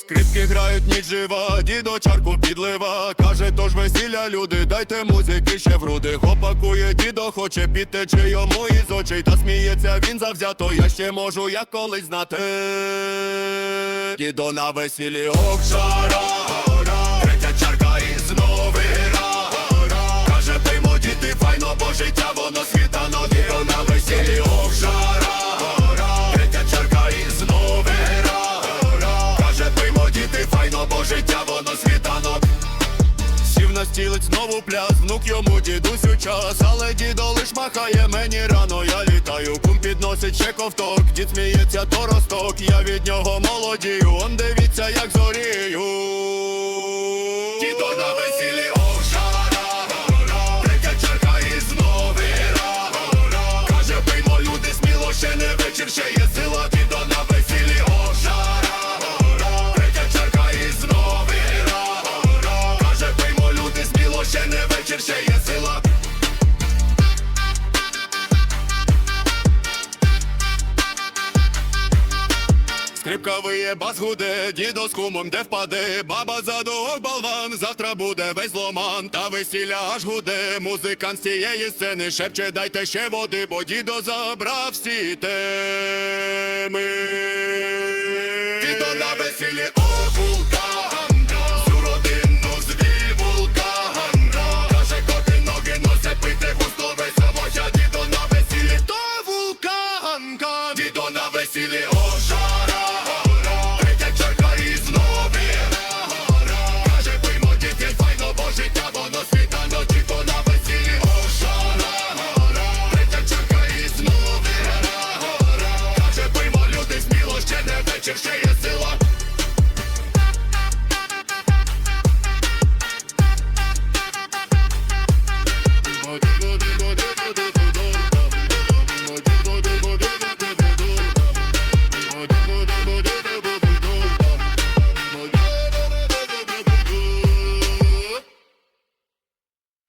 Скрипки грають ніч жива, дідо чарку підлива. Каже, тож весілля, люди, дайте музики ще в груди Хопакує дідо, хоче піти, чи йому із очей Та сміється. Він завзято, я ще можу, як колись знати. Дідо на весіллі ох, Стілець знову пляс, внук йому дідусю час, але дідо лиш махає мені рано, я літаю, кум підносить ще ковток, дід сміється, то росток, я від нього молодію, Скрипка виє, бас гуде, дідо з кумом де впаде, баба задовг болван, завтра буде весь ломан, та весілля аж гуде, музикант з цієї сцени шепче, дайте ще води, бо дідо забрав всі теми. Дідо на весіллі just say it.